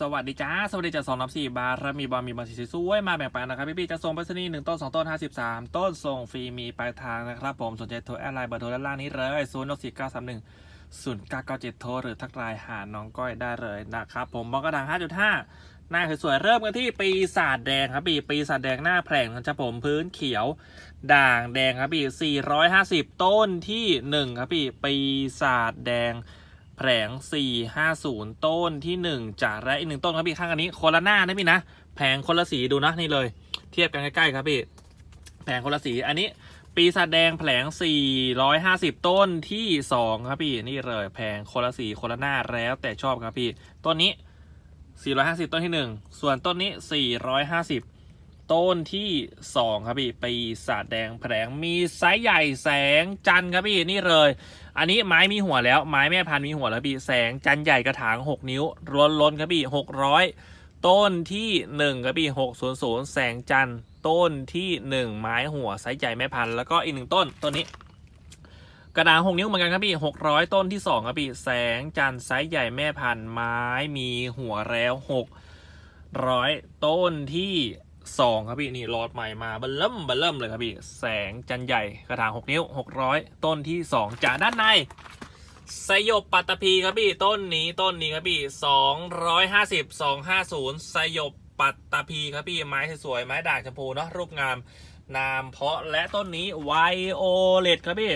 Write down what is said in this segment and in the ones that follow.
สวัสดีจ้า สวัสดีจากสองนับสี่บาร์มีบอลมีบอลสีสวยมาแบ่งปันนะครับ พี่ๆจะส่งไปสนีหนึ่งต้นสองต้นห้าสิบสามต้นส่งฟรีมีปลายทางนะครับ ผมสนใจโทรแอดไลน์เบอร์โทรด้านล่างนี้เลยศูนย์หกสี่เก้าสามหนึ่งศูนย์เก้าเก้าเจ็ดโทรหรือทักไลน์หาน้องก้อยได้เลยนะครับ ผมบอลกระดังห้าจุดห้าหน้าสวยๆเริ่มกันที่ปีศาจแดงครับพี่ปีศาจแดงหน้าแผลงนะครับผมพื้นเขียว ด่างแดงครับพี่450ต้นที่หนึ่งครับพี่ปีศาจแดง แผลง450 ต้นที่ 1จากและอีกหนึ่งต้นครับพี่ข้างอันนี้คนละหน้านะพี่นะแผงคนละสีดูนะนี่เลย เทียบกันใกล้ๆครับพี่แผงคนละสีอันนี้ปีศาจแดงแผลง450 ต้นที่ 2 ครับพี่นี่เลยแผงคนละสีคนละหน้าแล้วแต่ชอบครับพี่ต้นนี้ 450 ต้นที่ 1 ส่วนต้นนี้ 450 ต้นที่ 2 ครับพี่ปีศาจแดงแผลงมีไซส์ใหญ่แสงจันครับพี่นี่เลย อันนี้ไม้มีหัวแล้วไม้แม่พันธุ์มีหัวแล้วพี่แสงจันใหญ่กระถาง 6 นิ้วล้นล้นครับพี่600 ต้นที่ 1 ครับพี่600 แสงจันต้นที่ 1 ไม้หัวไซส์ใหญ่แม่พันธุ์แล้วก็อีกหนึ่งต้นต้นนี้กระดาง6นิ้วเหมือนกันครับพี่600ต้นที่2ครับพี่แสงจันทร์ไซส์ใหญ่แม่พันธุ์ไม้มีหัวแล้ว600ต้นที่ สองครับพี่นี่รอดใหม่มาเบัลเริ่มเบัลเริ่มเลยครับพี่ แสงจันย์ใหญ่กระถาง 6 นิ้ว 600 ต้นที่ 2จากด้านในสยบปัตตภีครับพี่ต้นนี้ต้นนี้ครับพี่ 250 250สยบปัตตภีครับพี่ไม้สวยๆไม้ด่างชมพูเนาะรูปงามนามเพาะและต้นนี้ไวโอเลตครับพี่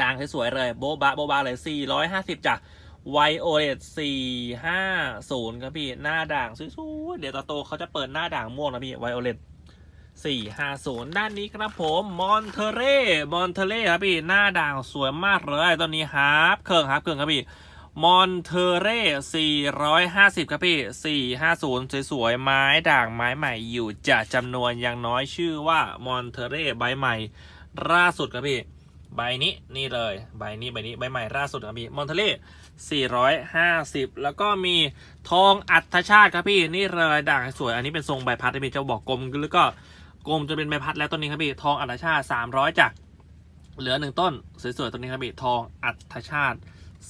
ด่างสวยๆเลยโบบะโบบะเลย 450จ้ะ ไวโอเลต450ครับพี่ หน้าด่างสวยๆเดี๋ยวตอโตเขาจะเปิดหน้าด่างม่วงนะพี่ไวโอเลต450ด้านนี้ครับผมมอนเทเร่มอนเทเร่ครับพี่ หน้าด่างสวยมากเลยตอนนี้ฮาร์ปเครื่องฮาร์ปเครื่องครับพี่มอนเทเร่450ครับพี่450สวยๆไม้ด่างไม้ใหม่อยู่จะจำนวนอย่างน้อยชื่อว่ามอนเทเร่ใบใหม่ล่าสุดครับพี่ ใบนี้นี่เลยใบนี้ใบนี้ใบใหม่ล่าสุดครับพี่มอนเทเล่450 แล้วก็มีทองอัฐชาติครับพี่นี่เลยด่างสวยอันนี้เป็นทรงใบพัดที่พี่เจ้าบอกกลมแล้วก็กลมจนเป็นใบพัดแล้วต้นนี้ครับพี่ทองอัฐชาติ 300จากเหลือหนึ่งต้นสวยๆต้นนี้ครับพี่ทองอัฐชาติ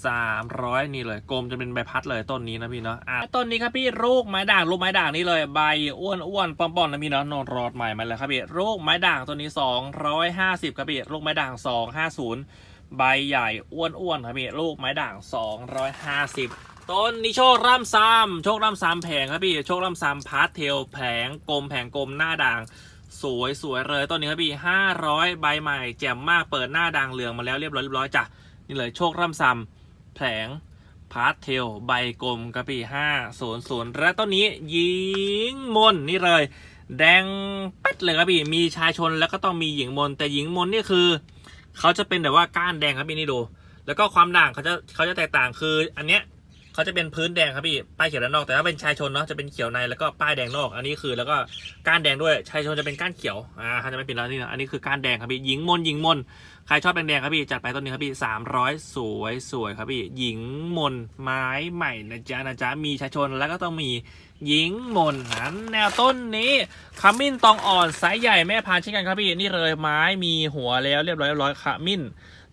สามร้อยนี่เลยกลมจะเป็นใบพัดเลยต้นนี้นะพี่เนาะอะต้นนี้ครับพี่ลูกไม้ด่างลูกไม้ด่างนี่เลยใบอ้วนอ้วนๆปอมๆนะพี่เนาะนอนรอดใหม่มาแล้วครับพี่ลูกไม้ด่างตัวนี้สองร้อยห้าสิบครับพี่ลูกไม้ด่างสองห้าศูนย์ใบใหญ่อ้วนอ้วนๆครับพี่ลูกไม้ด่างสองร้อยห้าสิบต้นนี้โชคร่ำซ้ำโชคร่ำซ้ำแผงครับพี่โชคร่ำซ้ำพาร์ทเทลแผงกลมแผงกลมหน้าด่าง สวยสวยเลยต้นนี้ครับพี่ห้าร้อยใบใหม่แจ่มมากเปิดหน้าด่างเหลืองมาแล้วเรียบร้อยเรียบร้อยจ้ะนี่เลยโชคร่ำซ้ำ แผงพาร์ทเทลใบกลมกระปีห้าศูนย์ศูนย์และต้นนี้หญิงมนนี่เลย แดงเป๊ดเลยครับพี่มีชายชนแล้วก็ต้องมีหญิงมน แต่หญิงมนนี่คือ เขาจะเป็นแบบว่าก้านแดงครับพี่นี่ดู แล้วก็ความด่างเขาจะเขาจะแตกต่างคือ อันเนี้ย เขาจะเป็นพื้นแดงครับพี่ป้ายเขียวด้านนอกแต่ถ้าเป็นชายชนเนาะจะเป็นเขียวในแล้วก็ป้ายแดงนอก อันนี้คือแล้วก็ก้านแดงด้วยชายชนจะเป็นก้านเขียวอ่าจะไม่เป็นแล้วนี่นะอันนี้คือก้านแดงครับพี่หญิงมนหญิงมนใครชอบแดงๆครับพี่จัดไปต้นนี้ครับพี่สามร้อยสวยสวยครับพี่หญิงมนไม้ใหม่นะจ๊ะนะจ๊ะมีชายชนแล้วก็ต้องมีหญิงมนนั้นแนวต้นนี้ขมิ้นตองอ่อนไซส์ใหญ่แม่พันช์เช่นกันครับพี่นี่เลยไม้มีหัวแล้วเรียบร้อยเรียบร้อยขมิ้น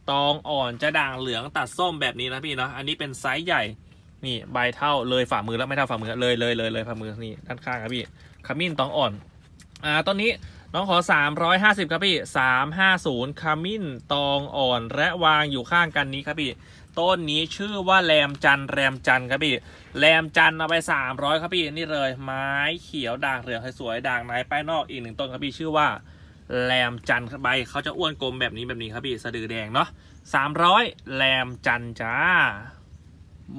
ตองอ่อนจะด่างเหลืองตัดส้มแบบนี้นะพี่เนาะอันนี้เป็นไซส์ใหญ่ นี่ใบเท่าเลยฝ่ามือแล้วไม่เท่าฝ่ามือเลยเลยเลยเลยฝ่ามือนี่ด้านข้างครับพี่ขมิ้นตองอ่อนอ่าต้นนี้น้องขอ 350 ครับพี่ 350ขมิ้นตองอ่อนและวางอยู่ข้างกันนี้ครับพี่ ต้นนี้ชื่อว่าแรมจันแรมจันครับพี่ แรมจันเอาไป 300 ครับพี่นี่เลย ไม้เขียวด่างเหลืองสวยด่างในป้ายนอกอีกหนึ่งต้นครับพี่ชื่อว่าแรมจันใบเขาจะอ้วนกลมแบบนี้แบบนี้ครับพี่สะดือแดงเนาะ300แรมจันจ้า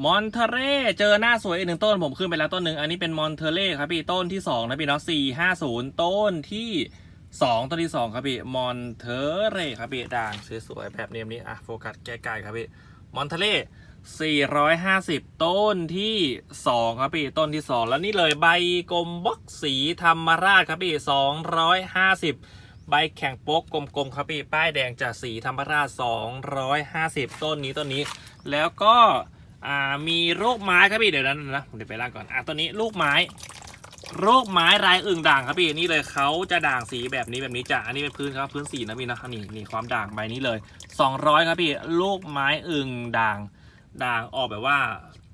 มอนเทเร่เจอหน้าสวยอีกหนึ่งต้นผมขึ้นไปแล้วต้นหนึ่งอันนี้เป็นมอนเทเร่ครับพี่ต้นที่สองนะพี่เนาะสี่ห้าศูนย์ต้นที่สองต้นที่สองครับพี่มอนเทเร่ครับพี่ด่างสวยๆแบบนี้นี้อะโฟกัสใกล้ๆครับพี่มอนเทเร่สี่ร้อยห้าสิบต้นที่สองครับพี่ต้นที่สองแล้วนี่เลยใบกลมบล็อกสีธรรมราชครับพี่สองร้อยห้าสิบใบแข่งโป๊กกลมๆครับพี่ป้ายแดงจากสีธรรมราชสองร้อยห้าสิบต้นนี้ต้นนี้ แล้วก็ อ่ามีลูกไม้ครับพี่เดี๋ยวนั้นนะผมเดี๋ยวไปล่างก่อนอะตัวนี้ลูกไม้ลูกไม้ลายอึ่งด่างครับพี่นี่เลยเขาจะด่างสีแบบนี้แบบนี้จ้ะอันนี้เป็นพื้นครับพื้นสีนะพี่นะนี่นี่ความด่างใบนี้เลย 200 ครับพี่ลูกไม้อึ่งด่าง ด่างออกแบบว่า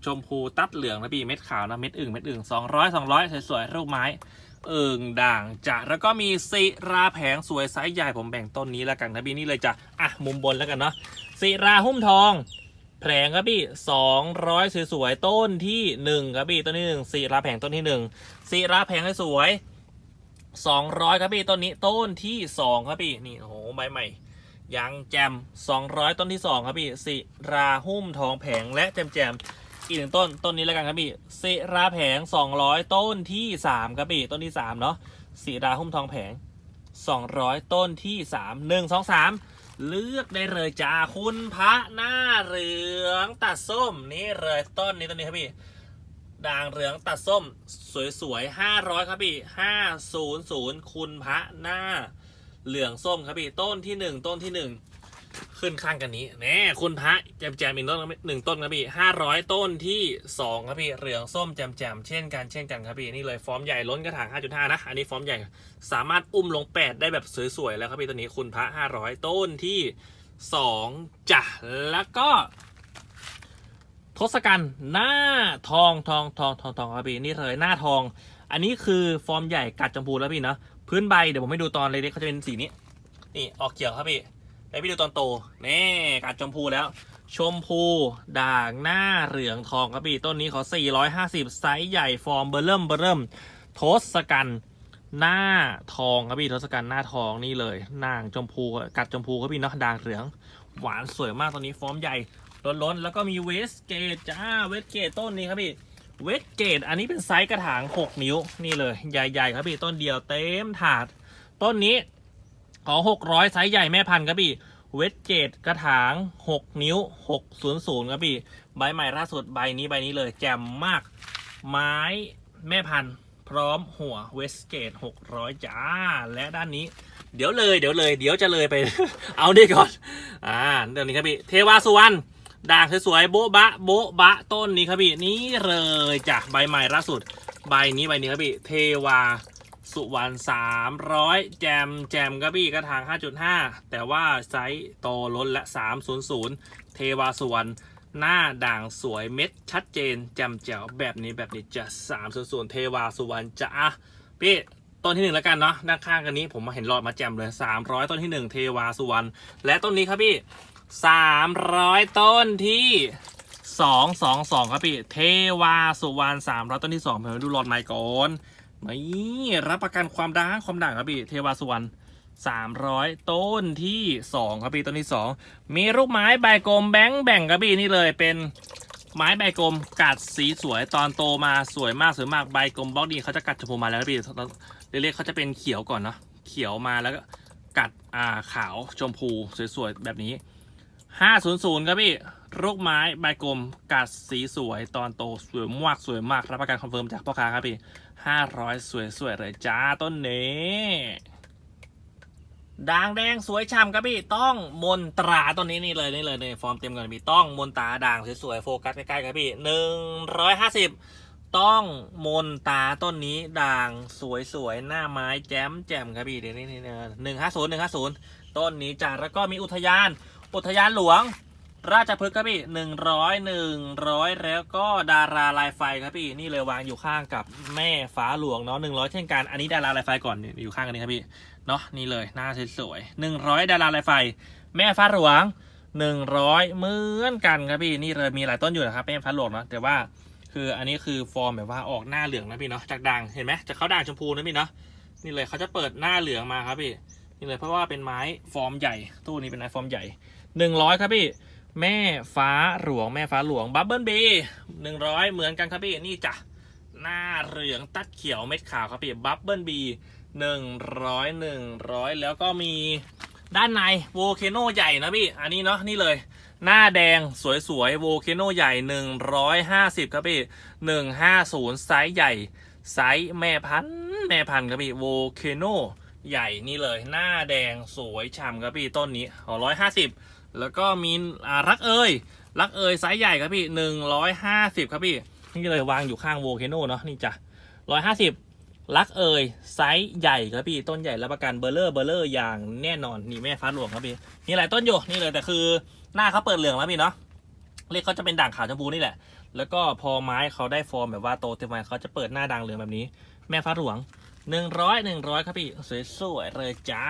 ชมพูตัดเหลืองนะพี่เม็ดขาวนะเม็ดอึ่งเม็ดอึ่งสองร้อยสองร้อยสวยๆรูปไม้เอิงด่างจ้ะแล้วก็มีศิราแผงสวยไซส์ใหญ่ผมแบ่งต้นนี้แล้วกันนะพี่นี่เลยจ้ะอะมุมบนแล้วกันเนาะศิราหุ้มทอง แผงครับพี่สองร้อยสวยๆต้นที่หนึ่งครับพี่ต้นที่หนึ่งศิราแผงต้นที่หนึ่งศิราแผงสวยสองร้อยครับพี่ต้นนี้ต้นที่สองครับพี่นี่โอ้โหใบใหม่ยังแจม200ต้นที่2ครับพี่สิราหุ้มทองแผงและแจมแจมอีกหนึ่งต้นต้นนี้แล้วกันครับพี่สิราแผง200ต้นที่3ครับพี่ต้นที่3เนาะสิราหุ้มทองแผง200ต้นที่3 1 2 3 เลือกได้เลยจ้าคุณพระหน้าเหลืองตัดส้มนี่เลยต้นนี้ต้นนี้ครับพี่ด่างเหลืองตัดส้มสวยๆ500ครับพี่500คุณพระหน้าเหลืองส้มครับพี่ต้นที่หนึ่งต้นที่หนึ่ง ขึ้นข้างกันนี้แน่คุณพระแจมแจมอีกต้นหนึ่งต้นครับพี่ห้าร้อยต้นที่สองครับพี่เหลืองส้มแจมแจมเช่นกันเช่นกันครับพี่นี่เลยฟอร์มใหญ่ล้นกระถาง5.5นะอันนี้ฟอร์มใหญ่สามารถอุ้มลงแปดได้แบบสวยๆแล้วครับพี่ตัวนี้คุณพระ500ต้นที่สองจ้ะแล้วก็ทศกัณฐ์หน้าทองทองทองทองทองครับพี่นี่เลยหน้าทอง อันนี้คือฟอร์มใหญ่กัดจมพูแล้วพี่เนาะพื้นใบเดี๋ยวผมให้ดูตอนเล็กๆเขาจะเป็นสีนี้ นี่ออกเขียวครับพี่ แล้วพี่ดูตอนโตนี่กัดชมพูแล้ว ชมพูด่างหน้าเหลืองทองครับพี่ต้นนี้เขา450 ไซส์ใหญ่ฟอร์มเบอร์เริ่มเบอร์เริ่มทศกัณฐ์หน้าทองครับพี่ทศกัณฐ์หน้าทองนี่เลยนางชมพูกัดชมพูครับพี่เนาะด่างเหลือง หวานสวยมากตอนนี้ฟอร์มใหญ่ล้นๆแล้วก็มีเวสเกตจ้าเวสเกตต้นนี้ครับพี่เวสเกตอันนี้เป็นไซส์กระถาง 6 นิ้วนี่เลย ใหญ่ ๆ ครับพี่ต้นเดียวเต็มถาด ต้นนี้ ขอ 600 ไซส์ใหญ่แม่พันธุ์ครับพี่ เวสเกตกระถาง 6 นิ้ว 600ครับพี่ ใบใหม่ล่าสุดใบนี้ใบนี้เลย แจ่มมาก ไม้แม่พันธุ์ พร้อมหัวเวสเกต 600 จ้า และด้านนี้ เดี๋ยวเลยเดี๋ยวเลย เดี๋ยวจะเลยไป เอาดีก่อน อ่าเดี๋ยวนี้ครับพี่ เทวาสุวรรณด่างสวยๆโบ๊ะบะโบ๊ะบะต้นนี้ครับพี่ นี่เลยจ้ะใบใหม่ล่าสุด ใบนี้ใบนี้ครับพี่ เทวา สุวรรณสามร้อยแจม แจมครับพี่กระถาง 5.5 แต่ว่าไซส์โตล้นและ 300 เทวาสุวรรณหน้าด่างสวยเม็ดชัดเจน แจมแจ๋วแบบนี้แบบนี้จะ 300 เทวาสุวรรณจะอะพี่ต้นที่หนึ่งแล้วกันเนาะด้านข้างกันนี้ผมมาเห็นหลอดมาแจมเลย 300 ต้นที่หนึ่งเทวาสุวรรณและต้นนี้ครับพี่สามร้อยต้นที่สองสองสองครับพี่ เทวาสุวรรณสามร้อยต้นที่สองผมดูหลอดใหม่ก่อน นี่รับประกันความด่างความด่างครับพี่เทวาสุวรรณสามร้อยต้นที่สองครับพี่ต้นที่สองมีลูกไม้ใบกลมแบงค์แบ่งครับพี่นี่เลยเป็นไม้ใบกลมกัดสีสวยตอนโตมาสวยมากสวยมากใบกลมบล็อกดีเขาจะกัดชมพูมาแล้วครับพี่เรียกๆเขาจะเป็นเขียวก่อนเนาะเขียวมาแล้วก็กัดอ่าขาวชมพูสวยๆแบบนี้500ครับพี่ลูกไม้ใบกลมกัดสีสวยตอนโตสวยมากสวยมากรับประกันคอนเฟิร์มจากพ่อค้าครับพี่ 500 สวยสวยเลยจ้าต้นนี้ด่างแดงสวยฉ่ำครับพี่ต้องมนตราต้นนี้นี่เลยนี่เลยในฟอร์มเต็มกันพี่ต้องมนตราด่างสวยๆโฟกัสใกล้ๆครับพี่150ต้องมนตาต้นนี้ด่างสวยๆหน้าไม้แจ่มแจ่มครับพี่เดี๋ยวนี้นี่หนึ่งห้าศูนย์หนึ่งห้าศูนย์ต้นนี้จ้าแล้วก็มีอุทยาน อุทยานหลวง ราชพฤกษ์ครับพี่หนึ่งร้อยหนึ่งร้อยแล้วก็ดาราลายไฟครับพี่นี่เลยวางอยู่ข้างกับแม่ฟ้าหลวงเนาะหนึ่งร้อยเช่นกันอันนี้ดาราลายไฟก่อนอยู่ข้างกันนี้ครับพี่เนาะนี่เลยหน้าสวยๆหนึ่งร้อยดาราลายไฟ แม่ฟ้าหลวงหนึ่งร้อยเหมือนกันครับพี่นี่เลยมีหลายต้นอยู่นะครับแม่ฟ้าหลวงเนาะแต่ว่าคืออันนี้คือฟอร์มแบบว่าออกหน้าเหลืองนะพี่เนาะจากด่างเห็นไหมจากเขาด่างชมพูนะพี่เนาะนี่เลยเขาจะเปิดหน้าเหลืองมาครับพี่นี่เลยเพราะว่าเป็นไม้ฟอร์มใหญ่ตู้นี้เป็นไม้ฟอร์มใหญ่หนึ่งร้อยครับพี่ แม่ฟ้าหลวงแม่ฟ้าหลวงบับเบิลบีหนึ่งร้อยเหมือนกันครับพี่นี่จ้ะหน้าเหลืองตัดเขียวเม็ดขาวครับพี่บับเบิลบีหนึ่งร้อยหนึ่งร้อยแล้วก็มีด้านในโวเคโนใหญ่นะพี่อันนี้เนาะนี่เลย หน้าแดงสวยๆโวเคโนใหญ่หนึ่งร้อยห้าสิบครับพี่หนึ่งห้าศูนย์ไซส์ใหญ่ไซส์แม่พันแม่พันครับพี่โวเคโนใหญ่นี่เลย หน้าแดงสวยฉ่ำครับพี่ต้นนี้ร้อยห้าสิบ แล้วก็มีอ่ารักเอยรักเอยไซส์ใหญ่ครับพี่หนึ่งร้อยห้าสิบครับพี่นี่เลยวางอยู่ข้างโวเคโนเนาะนี่จ้ะร้อยห้าสิบรักเอยไซส์ใหญ่ครับพี่ต้นใหญ่รับประกันเบอร์เลอร์เบอร์เลอร์อย่างแน่นอนนี่แม่ฟ้าหลวงครับพี่มีหลายต้นอยู่นี่เลยแต่คือหน้าเขาเปิดเหลืองแล้วพี่เนาะเรียกเขาจะเป็นด่างขาวชมพูนี่แหละ แล้วก็พอไม้เขาได้ฟอร์มแบบว่าโตเต็มวัยเขาจะเปิดหน้าดังเหลืองแบบนี้ แม่ฟ้าหลวงหนึ่งร้อยหนึ่งร้อยครับพี่สวยๆเลยจ้า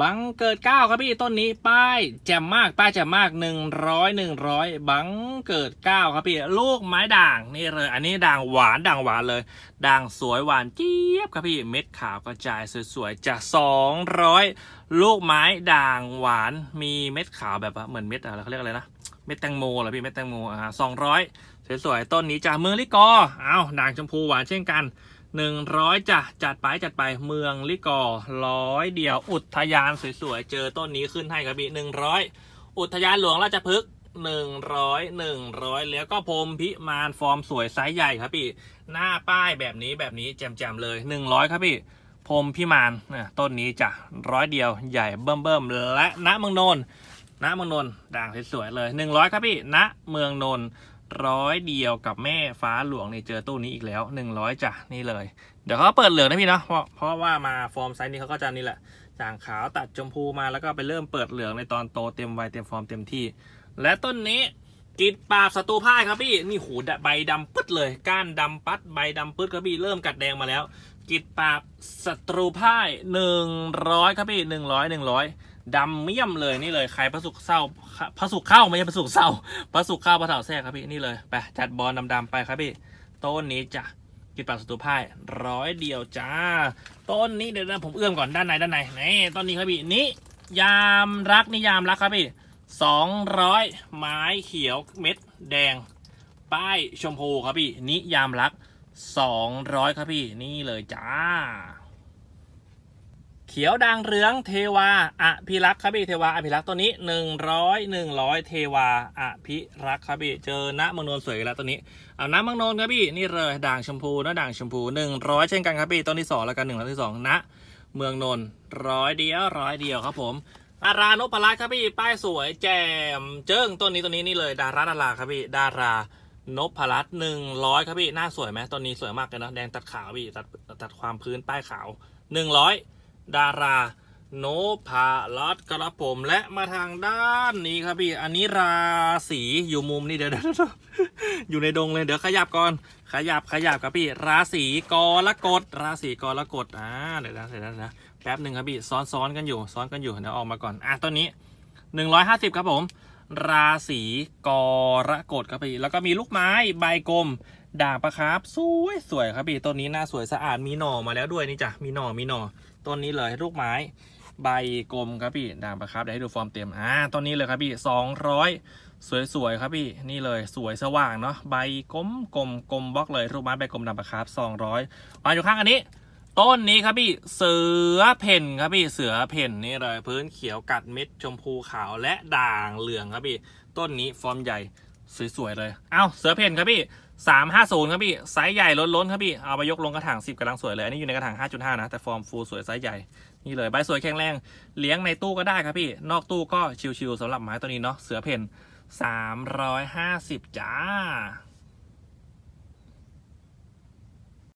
บังเกิดเก้าครับพี่ต้นนี้ป้ายแจ่มมากป้ายแจ่มมากหนึ่งร้อยหนึ่งร้อยบังเกิดเก้าครับพี่ลูกไม้ด่างนี่เลย อันนี้ด่างหวานด่างหวานเลย ด่างสวยหวานเจี๊ยบครับพี่เม็ดขาวกระจายสวยๆจากสองร้อยลูกไม้ด่างหวานมีเม็ดขาวแบบเหมือนเม็ดอะไรเขาเรียกอะไรนะเม็ดแตงโมเหรอพี่เม็ดแตงโมอ่าสองร้อยสวยๆต้นนี้จากเมืองลิกออ้าด่างชมพูหวานเช่นกัน หนึ่งร้อยจ้ะจัดไปจัดไปเมืองลิกอร้อยเดียว อุทยานสวยๆ เจอต้นนี้ขึ้นให้ครับพี่หนึ่งร้อยอุทยานหลวงราชพฤกษ์หนึ่งร้อยหนึ่งร้อยแล้วก็พรมพิมานฟอร์มสวยไซส์ใหญ่ครับพี่ หน้าป้ายแบบนี้แบบนี้แจ่มๆเลยหนึ่งร้อยครับพี่พรมพิมานนะต้นนี้จ้ะร้อยเดียวใหญ่เบิ่มๆและณเมืองนนท์ณเมืองนนท์ด่างสวยๆเลยหนึ่งร้อยครับพี่ณเมืองนนท์ ร้อยเดียวกับแม่ฟ้าหลวงนี่เจอตู้นี้อีกแล้วหนึ่งร้อยจ้ะนี่เลย เดี๋ยวเขาเปิดเหลืองนะพี่เนาะเพราะเพราะว่ามาฟอร์มไซส์นี้เขาก็จะนี่แหละจางขาวตัดชมพูมาแล้วก็ไปเริ่มเปิดเหลืองในตอนโตเต็มวัยเต็มฟอร์มเต็มที่ และต้นนี้กิดปากศัตรูพ่ายครับพี่นี่หูดะใบดำปึ๊ดเลย ก้านดำปัดใบดำปึ๊ดครับพี่เริ่มกัดแดงมาแล้ว กิดปากศัตรูพ่ายหนึ่งร้อยครับพี่หนึ่งร้อยหนึ่งร้อย ดำเมี่ยมเลยนี่เลยใครพระสุกเศร้าพระสุกเข้าไม่ใช่พระสุกเศร้าพระสุกเข้าพระเถาแทรกครับพี่นี่เลยไปจัดบอลดำๆไปครับพี่ต้นนี้จ้ะกินปลาสตูพ่ายร้อยเดียวจ้า ต้นนี้เดี๋ยวนะผมเอื้อมก่อนด้านในด้านในนี่ต้นนี้ครับพี่นี่ยามรักนิยามรักครับพี่สองร้อยไม้เขียวเม็ดแดง ป้ายชมพูครับพี่นิยามรักสองร้อยครับพี่นี่เลยจ้า เขียวด่างเหลืองเทวาอภิรักษ์ครับพี่เทวาอภิรักษ์ตัวนี้หนึ่งร้อยหนึ่งร้อยเทวาอภิรักษ์ครับพี่เจอณเมืองนนสวยแล้วตัวนี้เอาน้ำเมืองนนครับพี่นี่เลยด่างชมพูนะด่างชมพูหนึ่งร้อยเช่นกันครับพี่ต้นที่สองแล้วกันหนึ่งแล้วที่สองณเมืองนนร้อยเดียวร้อยเดียวครับผมอารานุปรัตครับพี่ป้ายสวยแจ่มเจิ้งต้นนี้ตัวนี้นี่เลยดาราดาราครับพี่ดารานพรัตหนึ่งร้อยครับพี่หน้าสวยไหมต้นนี้สวยมากเลยนะแดงตัดขาวพี่ตัดตัดความพื้นป้ายขาวหนึ่งร้อย ดาราโนภาลัดกระผมและมาทางด้านนี้ครับพี่ อันนี้ราศีอยู่มุมนี้เดี๋ยวเดี๋ยวเดี๋ยวอยู่ในดงเลยเดี๋ยวขยับก่อน ขยับขยับครับพี่ ราศีกรกฎราศีกรกฎอ่าเดี๋ยวนะเดี๋ยวนะแป๊บหนึ่งครับพี่ซ้อนซ้อนกันอยู่ซ้อนกันอยู่เดี๋ยวออกมาก่อนอะต้นนี้หนึ่งร้อยห้าสิบครับผม ราศีกรกฎครับพี่แล้วก็มีลูกไม้ใบกลมด่างประครับสวยสวยครับพี่ต้นนี้หน้าสวยสะอาดมีหน่อมาแล้วด้วยนี่จ้ะมีหน่อมีหน่อ ต้นนี้เลยลูกไม้ใบกลมครับพี่ด่างประครับเดี๋ยวให้ดูฟอร์มเต็มอ่าต้นนี้เลยครับพี่สองร้อยสวยๆครับพี่นี่เลยสวยสว่างเนาะใบกลมกลมกลมบล็อกเลยรูปไม้ใบกลมด่างประครับสองร้อยมาอยู่ข้างอันนี้ ต้นนี้ครับพี่เสือเพ่นครับพี่เสือเพ่นนี่เลยพื้นเขียวกัดเม็ดชมพูขาวและด่างเหลืองครับพี่ ต้นนี้ฟอร์มใหญ่สวยๆเลย เอ้าเสือเพ่นครับพี่ สามห้าศูนย์ครับพี่ไซส์ใหญ่ล้นๆครับพี่เอาไปยกลงกระถางสิบกำลังสวยเลย อันนี้อยู่ในกระถางห้าจุดห้านะ แต่ฟอร์มฟูสวยไซส์ใหญ่ นี่เลยใบสวยแข็งแรง เลี้ยงในตู้ก็ได้ครับพี่ นอกตู้ก็ชิวๆสำหรับไม้ตัวนี้เนาะเสือเพ่นสามร้อยห้าสิบจ้า